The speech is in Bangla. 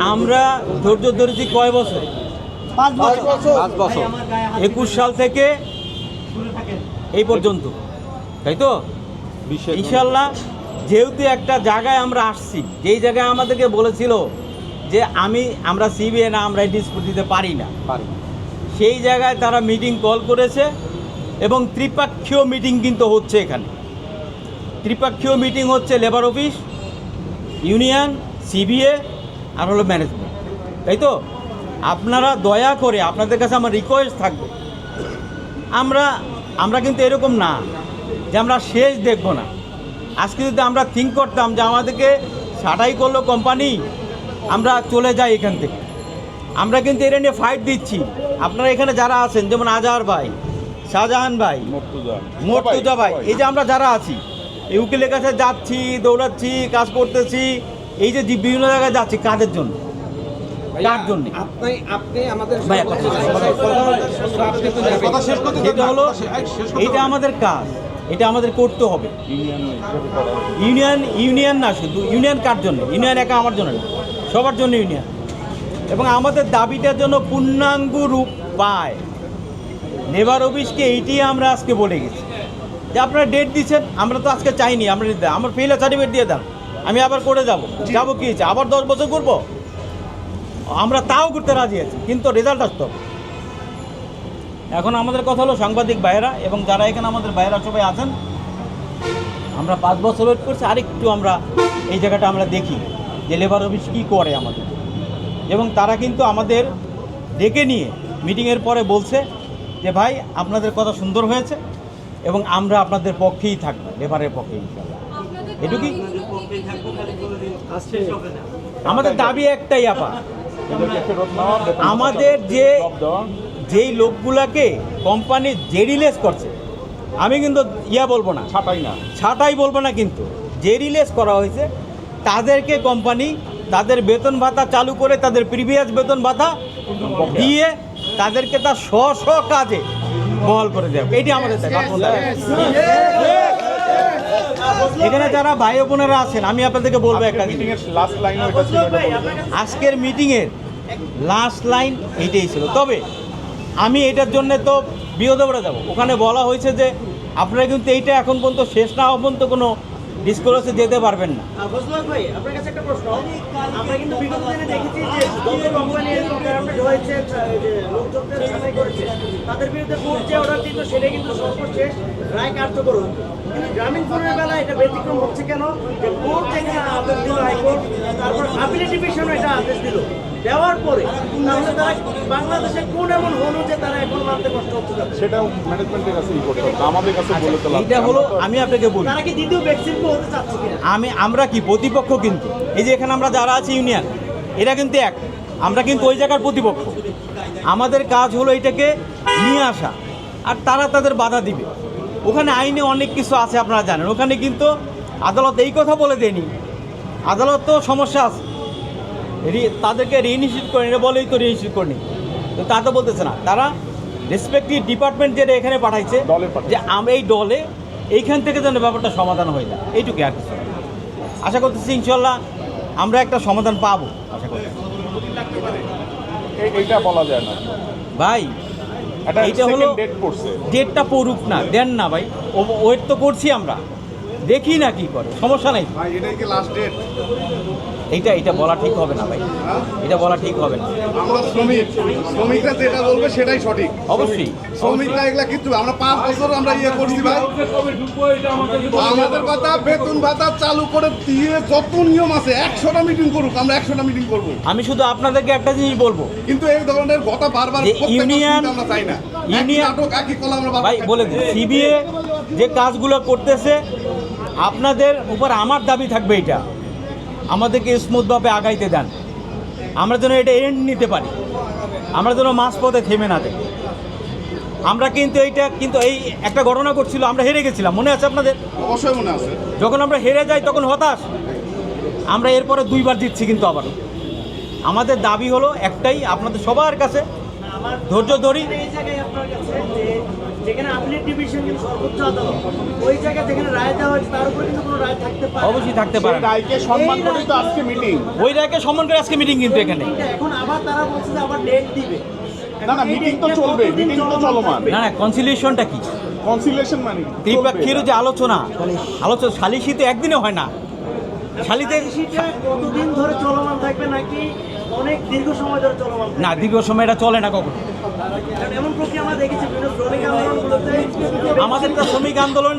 আমরা ধৈর্য ধরেছি কয় বছর? পাঁচ বছর। পাঁচ বছর। একুশ সাল থেকে এই পর্যন্ত। তাই তো? ইনশাল্লাহ যেহেতু একটা জায়গায় আমরা আসছি যেই জায়গায় আমাদেরকে বলেছিল যে আমি আমরা সিবিএ না আমরা ডিসপুট দিতে পারি না। পারি সেই জায়গায় তারা মিটিং কল করেছে এবং ত্রিপাক্ষীয় মিটিং কিন্তু হচ্ছে এখানে। ত্রিপাক্ষীয় মিটিং হচ্ছে লেবার অফিস ইউনিয়ন সিবিএ আর হলো ম্যানেজমেন্ট তাই তো? আপনারা দয়া করে আপনাদের কাছে আমার রিকোয়েস্ট থাকবে। আমরা আমরা কিন্তু এরকম না যে আমরা শেষ দেখব না। আজকে যদি আমরা থিঙ্ক করতাম যে আমাদেরকে ছাঁটাই করল কোম্পানি আমরা চলে যাই এখান থেকে। আমরা কিন্তু এটা নিয়ে ফাইট দিচ্ছি। আপনারা এখানে যারা আছেন যেমন আজহার ভাই শাহজাহান ভাই মর্তুজা ভাই এই যে আমরা যারা আছি এই উকিলের কাছে যাচ্ছি দৌড়াচ্ছি কাজ করতেছি এই যে বিভিন্ন জায়গায় যাচ্ছি কাজের জন্য? কার জন্য? আপনি আপনি আমাদের যেটা হলো এটা আমাদের কাজ এটা আমাদের করতে হবে। ইউনিয়ন ইউনিয়ন না শুধু ইউনিয়ন কার জন্য? ইউনিয়ন একা আমার জন্য না সবার জন্য ইউনিয়ন এবং আমাদের দাবিটার জন্য পূর্ণাঙ্গ রূপ পায়। লেবার অফিসকে এইটি আমরা আজকে বলে গেছি। যে আপনারা ডেট দিচ্ছেন আমরা তো আজকে চাইনি আমরা আমার ফেইলার সার্টিফিকেট দিয়ে দেন আমি আবার করে যাব। যাব কি হয়েছে? আবার দশ বছর করব আমরা তাও করতে রাজি আছি কিন্তু রেজাল্ট আসতে হবে। এখন আমাদের কথা হলো সাংবাদিক ভাইয়েরা এবং যারা এখানে আমাদের ভাইয়েরা সবাই আছেন আমরা পাঁচ বছর ওয়েট করছি আরেকটু আমরা এই জায়গাটা আমরা দেখি যে লেবার অফিস কী করে আমাদের। এবং তারা কিন্তু আমাদের ডেকে নিয়ে মিটিংয়ের পরে বলছে যে ভাই আপনাদের কথা সুন্দর হয়েছে এবং আমরা আপনাদের পক্ষেই থাকব লেবারের পক্ষে ইনশাল্লাহ এটুকুই? আমাদের দাবি একটাই আপা আমাদের যে যেই লোকগুলাকে কোম্পানি জেরিলেস করছে আমি কিন্তু ইয়া বলব না ছাটাই না ছাটাই বলব না কিন্তু যে রিলেজ করা হয়েছে তাদেরকে কোম্পানি তাদের বেতন ভাতা চালু করে তাদের প্রিভিয়াস বেতন ভাতা দিয়ে তাদেরকে তার স্ব স্ব কাজে বহাল করে দেয় এটি আমাদের দাবি। এখানে যারা ভাই ও বোনেরা আছেন আমি আপনাদেরকে বলব একটা। আজকের মিটিংয়ের লাস্ট লাইন এইটাই ছিল। তবে আমি এটার জন্য তো বিরোধে যাব। ওখানে বলা হয়েছে যে আপনারা কিন্তু এইটা এখন পর্যন্ত শেষ না হওয়া পর্যন্ত কোনো ডিসকোর্সে যেতে পারবেন না। ভাই আপনার কাছে একটা প্রশ্ন। আমরা কিন্তু বিগত দিনে দেখেছি যে যত কোম্পানি হয়েছে যে লোকজনদের করেছে। তাদের বিরুদ্ধে কোর্ট যে অর্ডার দিত সেটা কিন্তু সর্বশেষ রায় কার্যকর হতো ফোনের বেলা এটা ব্যতিক্রম হচ্ছে কেন? যে কোর্ট যেখানে আদেশ দিল হাইকোর্ট তারপর আপিলের ডিভিশনও এটা আদেশ দিল। দেওয়ার পরে তাহলে তারা বাংলাদেশে কোন এমন হলো যে তারা এখন মানতে কষ্ট হচ্ছে? সেটাও ম্যানেজমেন্টের কাছে করতে আমাদের কাছে বলে তো নেই। হলো আমরা আমি আপনাকে বলি। তারা কি দ্বিতীয় ভ্যাকসিন হতে চাচ্ছে আমি আমরা কি প্রতিপক্ষ কিন্তু? এই যে এখানে আমরা যারা আছি ইউনিয়ন এরা কিন্তু এক। আমরা কিন্তু ওই জায়গার প্রতিপক্ষ। আমাদের কাজ হলো এটাকে নিয়ে আসা। আর তারা তাদের বাধা দিবে। ওখানে আইনে অনেক কিছু আছে আপনারা জানেন। ওখানে কিন্তু আদালত এই কথা বলে দেয়নি। আদালত তো সমস্যা আছে। তাদেরকে রিনিশ্চিত করে এটা বলেই তো রিনিশ্চিত করেনি তো তা তো বলতেছে না। তারা রেসপেক্টিভ ডিপার্টমেন্ট যেটা এখানে পাঠাইছে যে আমরা এই দলে এইখান থেকে যেন ব্যাপারটা সমাধান হয়ে যায়। এইটুকু আর কিছু আশা করতেছি ইনশাল্লাহ আমরা একটা সমাধান পাবো। আশা করতেছি এই- এইটা বলা যায় না। ভাই এটা হলো ডেটটা পড়ুক না দেন না ভাই। ওয়েট তো করছি আমরা। দেখি না কি করে সমস্যা নাই। এটাই কি লাস্ট ডেট এইটা এটা বলা ঠিক হবে না ভাই। এটা বলা ঠিক হবে না। আমরা শ্রমিক শ্রমিকরা যেটা বলবে সেটাই সঠিক। অবশ্যই শ্রমিকরা এগুলা কিন্তু আমরা পাঁচ বছর আমরা ইয়ে করছি ভাই। আমাদের কথা বেতন ভাতা চালু করে দিয়ে যত নিয়ম আছে একশোটা মিটিং করুক আমরা একশোটা মিটিং করব। আমি শুধু আপনাদেরকে একটা জিনিস বলব। কিন্তু এই ধরনের কথা বারবার ইউনিয়ন- আমরা চাই না। ইউনিয়ন- ভাই বলে সিবিএ যে কাজগুলো করতেছে আপনাদের উপর আমার দাবি থাকবে এটা। আমাদেরকে স্মুথভাবে আগাইতে দেন। আমরা যেন এটা এন্ড নিতে পারি। আমরা যেন মাঝপথে থেমে না দেয় আমরা কিন্তু এইটা কিন্তু এই একটা ঘটনা করছিল আমরা হেরে গেছিলাম। মনে আছে আপনাদের? অবশ্যই মনে আছে। যখন আমরা হেরে যাই তখন হতাশ। আমরা এরপরে দুইবার জিতছি কিন্তু আবার আমাদের দাবি হলো একটাই আপনাদের সবার কাছে ধৈর্য ধরি। অবশ্যই থাকতে পারে রায়কে সম্মান করেই তো আজকে মিটিং ওই রায়কে সম্মান করে আজকে মিটিং কিন্তু এখানে। এখন আবার তারা বলছে যে আবার ডেট দিবে। না না মিটিং তো চলবে মিটিং তো চলমান? না না কনসিলিয়েশনটা কি? কনসিলেশন মানে? যে আলোচনা আলোচনা সালিশি তো একদিনে হয় না। সালিসিটা কতদিন ধরে চলমান থাকবে নাকি অনেক দীর্ঘ সময় ধরে চলমান না দীর্ঘ সময় এটা চলে না কখনো। এমন প্রক্রিয়া আমরা দেখেছি আমাদের তো শ্রমিক আন্দোলন